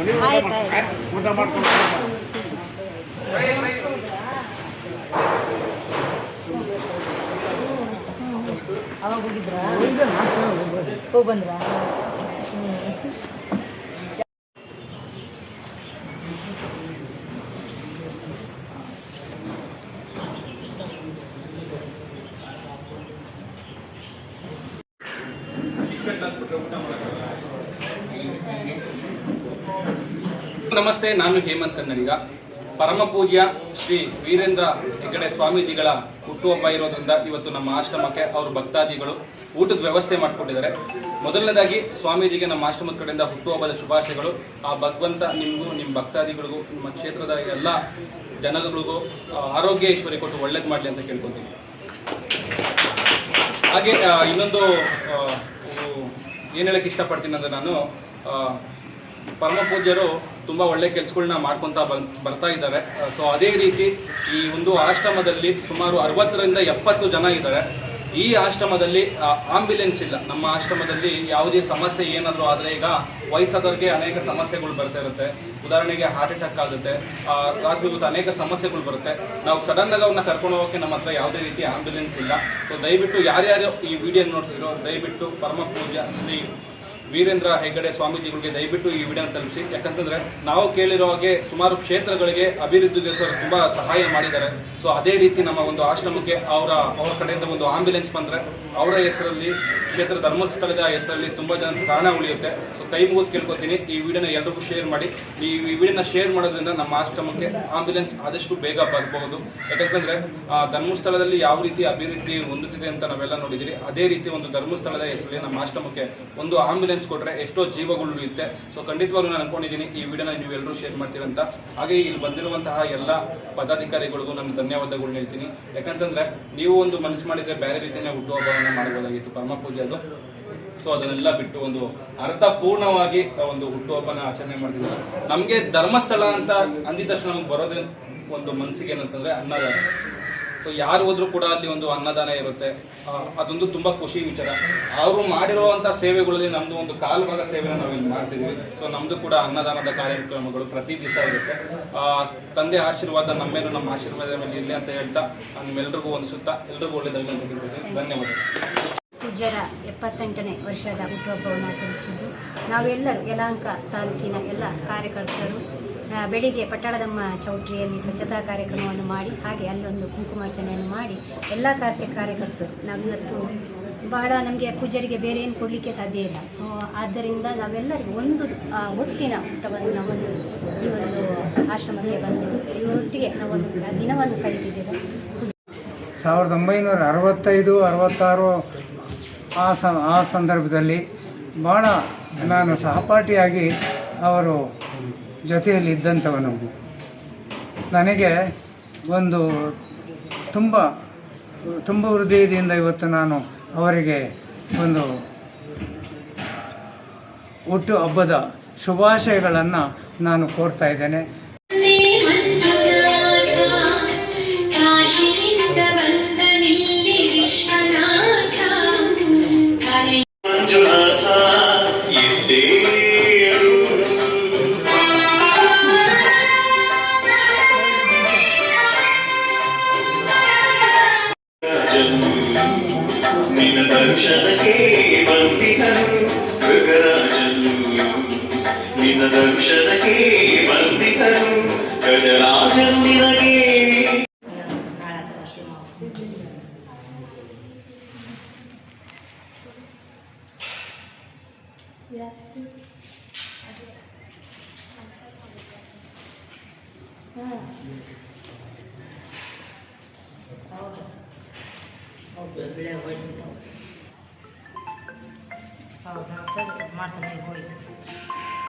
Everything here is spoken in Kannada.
ಆಯ್ತು ಆಯ್ತು ಊಟ ಮಾಡ್ಕೊಂಡು ಅವಾಗ ಹೋಗಿದ್ರಾ ಹೋಗಿ ಬಂದ್ರಾ ನಮಸ್ತೆ, ನಾನು ಹೇಮಂತ್ ಕನ್ನಡಿಗ. ಪರಮ ಪೂಜ್ಯ ಶ್ರೀ ವೀರೇಂದ್ರ ಹೆಗಡೆ ಸ್ವಾಮೀಜಿಗಳ ಹುಟ್ಟುಹಬ್ಬ ಇರೋದ್ರಿಂದ ಇವತ್ತು ನಮ್ಮ ಆಶ್ರಮಕ್ಕೆ ಅವ್ರ ಭಕ್ತಾದಿಗಳು ಊಟದ ವ್ಯವಸ್ಥೆ ಮಾಡಿಕೊಟ್ಟಿದ್ದಾರೆ. ಮೊದಲನೇದಾಗಿ ಸ್ವಾಮೀಜಿಗೆ ನಮ್ಮ ಆಶ್ರಮದ ಕಡೆಯಿಂದ ಹುಟ್ಟುಹಬ್ಬದ ಶುಭಾಶಯಗಳು. ಆ ಭಗವಂತ ನಿಮಗೂ ನಿಮ್ಮ ಭಕ್ತಾದಿಗಳಿಗೂ, ನಿಮ್ಮ ಕ್ಷೇತ್ರದ ಎಲ್ಲ ಜನಗಳಿಗೂ ಆರೋಗ್ಯ ಈಶ್ವರಿ ಕೊಟ್ಟು ಒಳ್ಳೇದು ಮಾಡಲಿ ಅಂತ ಕೇಳ್ಕೊತೀನಿ ಹಾಗೆ ಇನ್ನೊಂದು ಏನು ಹೇಳಕ್ಕೆ ಇಷ್ಟಪಡ್ತೀನಿ ಅಂದರೆ ನಾನು ಪರಮ ಪೂಜ್ಯರು ತುಂಬ ಒಳ್ಳೆ ಕೆಲಸಗಳನ್ನ ಮಾಡ್ಕೊತಾ ಬರ್ತಾ ಇದ್ದಾರೆ. ಸೊ ಅದೇ ರೀತಿ ಈ ಒಂದು ಆಶ್ರಮದಲ್ಲಿ ಸುಮಾರು ಅರವತ್ತರಿಂದ ಎಪ್ಪತ್ತು ಜನ ಇದ್ದಾರೆ. ಈ ಆಶ್ರಮದಲ್ಲಿ ಆಂಬ್ಯುಲೆನ್ಸ್ ಇಲ್ಲ. ನಮ್ಮ ಆಶ್ರಮದಲ್ಲಿ ಯಾವುದೇ ಸಮಸ್ಯೆ ಏನಾದರೂ ಆದರೆ ಈಗ ವಯಸ್ಸಾದವ್ರಿಗೆ ಅನೇಕ ಸಮಸ್ಯೆಗಳು ಬರ್ತಾ ಇರುತ್ತೆ. ಉದಾಹರಣೆಗೆ ಹಾರ್ಟ್ ಅಟ್ಯಾಕ್ ಆಗುತ್ತೆ. ರಾತ್ರಿ ಹೊತ್ತು ಅನೇಕ ಸಮಸ್ಯೆಗಳು ಬರುತ್ತೆ. ನಾವು ಸಡನ್ ಆಗಿ ಅವ್ರನ್ನ ಕರ್ಕೊಂಡು ಹೋಗೋಕ್ಕೆ ನಮ್ಮ ಹತ್ರ ಯಾವುದೇ ರೀತಿ ಆಂಬ್ಯುಲೆನ್ಸ್ ಇಲ್ಲ. ಸೊ ದಯವಿಟ್ಟು ಯಾರ್ಯಾರು ಈ ವಿಡಿಯೋ ನೋಡ್ತಿದ್ರು ದಯವಿಟ್ಟು ಪರಮ ಪೂಜ್ಯ ಶ್ರೀ ವೀರೇಂದ್ರ ಹೆಗ್ಗಡೆ ಸ್ವಾಮೀಜಿಗಳಿಗೆ ದಯವಿಟ್ಟು ಈ ವಿಡಿಯೋ ತಲುಪಿಸಿ. ಯಾಕಂತಂದ್ರೆ ನಾವು ಕೇಳಿರೋ ಹಾಗೆ ಸುಮಾರು ಕ್ಷೇತ್ರಗಳಿಗೆ ಅಭಿವೃದ್ಧಿಗೆ ಸರ್ ತುಂಬಾ ಸಹಾಯ ಮಾಡಿದ್ದಾರೆ. ಸೊ ಅದೇ ರೀತಿ ನಮ್ಮ ಒಂದು ಆಶ್ರಮಕ್ಕೆ ಅವರ ಅವರ ಕಡೆಯಿಂದ ಒಂದು ಆಂಬ್ಯುಲೆನ್ಸ್ ಬಂದರೆ ಅವರ ಹೆಸರಲ್ಲಿ, ಕ್ಷೇತ್ರ ಧರ್ಮಸ್ಥಳದ ಹೆಸರಲ್ಲಿ ತುಂಬಾ ಜನ ಪ್ರಾಣ ಉಳಿಯುತ್ತೆ. ಸೊ ಕೈ ಮುಗಿದು ಕೇಳ್ಕೊತೀನಿ. ಈ ವಿಡಿಯೋನ ಎಲ್ರಿಗೂ ಶೇರ್ ಮಾಡಿ. ಈ ವಿಡಿಯೋನ ಶೇರ್ ಮಾಡೋದ್ರಿಂದ ನಮ್ಮ ಆಶ್ರಮಕ್ಕೆ ಆಂಬ್ಯುಲೆನ್ಸ್ ಆದಷ್ಟು ಬೇಗ ಬರಬಹುದು ಯಾಕಂತಂದ್ರೆ ಧರ್ಮಸ್ಥಳದಲ್ಲಿ ಯಾವ ರೀತಿ ಅಭಿವೃದ್ಧಿ ಹೊಂದುತ್ತಿದೆ ಅಂತ ನಾವೆಲ್ಲ ನೋಡಿದಿರಿ ಅದೇ ರೀತಿ ಒಂದು ಧರ್ಮಸ್ಥಳದ ಹೆಸರಲ್ಲಿ ನಮ್ಮ ಆಶ್ರಮಕ್ಕೆ ಒಂದು ಆಂಬ್ಯುಲೆನ್ಸ್ ಕೊಟ್ರೆ ಎಷ್ಟೋ ಜೀವಗಳು ಉಳಿಯುತ್ತೆ ಸೊ ಖಂಡಿತವಾಗ್ಲೂ ನಾನು ಅನ್ಕೊಂಡಿದ್ದೀನಿ ಈ ವಿಡಿಯೋನ ನೀವೆಲ್ಲರೂ ಶೇರ್ ಮಾಡ್ತೀರಂತ. ಹಾಗೆ ಇಲ್ಲಿ ಬಂದಿರುವಂತಹ ಎಲ್ಲ ಪದಾಧಿಕಾರಿಗಳಿಗೂ ನಾನು ಧನ್ಯವಾದಗಳು ಹೇಳ್ತೀನಿ. ಯಾಕಂತಂದ್ರೆ ನೀವು ಒಂದು ಮನಸ್ಸು ಮಾಡಿದ್ರೆ ಬೇರೆ ರೀತಿಯ ಹುಟ್ಟುಹಬ್ಬವನ್ನು ಮಾಡಬಹುದಾಗಿತ್ತು ಕರ್ಮ ಪೂಜೆ ಅದು. ಸೊ ಅದನ್ನೆಲ್ಲ ಬಿಟ್ಟು ಒಂದು ಅರ್ಥಪೂರ್ಣವಾಗಿ ಒಂದು ಹುಟ್ಟುಹಬ್ಬನ ಆಚರಣೆ ಮಾಡ್ತಿದ್ದಾರೆ ನಮಗೆ ಧರ್ಮಸ್ಥಳ ಅಂತ ಅಂದಿದ ತಕ್ಷಣ ನಮ್ಗೆ ಬರೋದೇ ಒಂದು ಮನಸ್ಸಿಗೆ ಏನಂತಂದ್ರೆ ಅನ್ನದಾನ. ಸೊ ಯಾರು ಹೋದ್ರೂ ಕೂಡ ಅಲ್ಲಿ ಒಂದು ಅನ್ನದಾನ ಇರುತ್ತೆ. ಅದೊಂದು ತುಂಬಾ ಖುಷಿ ವಿಚಾರ. ಅವರು ಮಾಡಿರುವಂಥ ಸೇವೆಗಳಲ್ಲಿ ನಮ್ದು ಒಂದು ಕಾಲು ಭಾಗ ಸೇವೆನ ನಾವು ಇಲ್ಲಿ ಮಾಡ್ತಿದ್ವಿ. ಸೊ ನಮ್ದು ಕೂಡ ಅನ್ನದಾನದ ಕಾರ್ಯಕ್ರಮಗಳು ಪ್ರತಿ ದಿವಸ ಇರುತ್ತೆ. ತಂದೆ ಆಶೀರ್ವಾದ ನಮ್ಮ ಮೇಲೂ ನಮ್ಮ ಆಶೀರ್ವಾದ ಮೇಲೆ ಇರಲಿ ಅಂತ ಹೇಳ್ತಾ, ನಿಮ್ಮೆಲ್ರಿಗೂ ಒಂದು ಸುತ್ತ ಎಲ್ರಿಗೂ ಒಳ್ಳೇದಾಗಲಿ ಅಂತ ಕೇಳ್ತೀನಿ ಧನ್ಯವಾದ ಪೂಜ್ಯರ ಎಪ್ಪತ್ತೆಂಟನೇ ವರ್ಷದ ಹುಟ್ಟುಹಬ್ಬವನ್ನು ಆಚರಿಸ್ತಿದ್ದು ನಾವೆಲ್ಲರೂ ಯಲಹಂಕ ತಾಲೂಕಿನ ಎಲ್ಲ ಕಾರ್ಯಕರ್ತರು ಬೆಳಿಗ್ಗೆ ಪಟ್ಟಣದಮ್ಮ ಚೌಟ್ರಿಯಲ್ಲಿ ಸ್ವಚ್ಛತಾ ಕಾರ್ಯಕ್ರಮವನ್ನು ಮಾಡಿ, ಹಾಗೆ ಅಲ್ಲೊಂದು ಕುಂಕುಮಾರ್ಚನೆಯನ್ನು ಮಾಡಿ ಎಲ್ಲ ಕಾರ್ಯ ಕಾರ್ಯಕರ್ತರು. ನಾವಿವತ್ತು ಬಹಳ ನಮಗೆ ಪೂಜರಿಗೆ ಬೇರೆ ಏನು ಕೊಡಲಿಕ್ಕೆ ಸಾಧ್ಯ ಇಲ್ಲ. ಸೊ ಆದ್ದರಿಂದ ನಾವೆಲ್ಲರಿಗೂ ಒಂದು ಹೊತ್ತಿನ ಊಟವನ್ನು ನಾವೊಂದು ಈ ಒಂದು ಆಶ್ರಮಕ್ಕೆ ಬಂದು, ಇವರೊಟ್ಟಿಗೆ ನಾವೊಂದು ದಿನವನ್ನು ಕಳೆದಿದ್ದೇವೆ. ಸಾವಿರದ ಒಂಬೈನೂರ ಅರವತ್ತೈದು, ಅರವತ್ತಾರು ಆ ಆ ಸಂದರ್ಭದಲ್ಲಿ ಭಾಳ ನಾನು ಸಹಪಾಠಿಯಾಗಿ ಅವರು ಜೊತೆಯಲ್ಲಿ ಇದ್ದಂಥವನು. ನನಗೆ ಒಂದು ತುಂಬ ತುಂಬ ಹೃದಯದಿಂದ ಇವತ್ತು ನಾನು ಅವರಿಗೆ ಒಂದು ಹುಟ್ಟು ಹಬ್ಬದ ಶುಭಾಶಯಗಳನ್ನು ನಾನು ಕೋರ್ತಾ ಇದ್ದೇನೆ. ನಿನ್ನ ದರ್ಶನಕ್ಕೆ ಬಂದಿಹನು ಮೃಗರಾಜನು ನಿನ್ನ ದರ್ಶನಕ್ಕೆ ಬಂದಿಹನು ಗಜರಾಜನ್ ನಿನಗೆ એટલે હોય તો. હોય.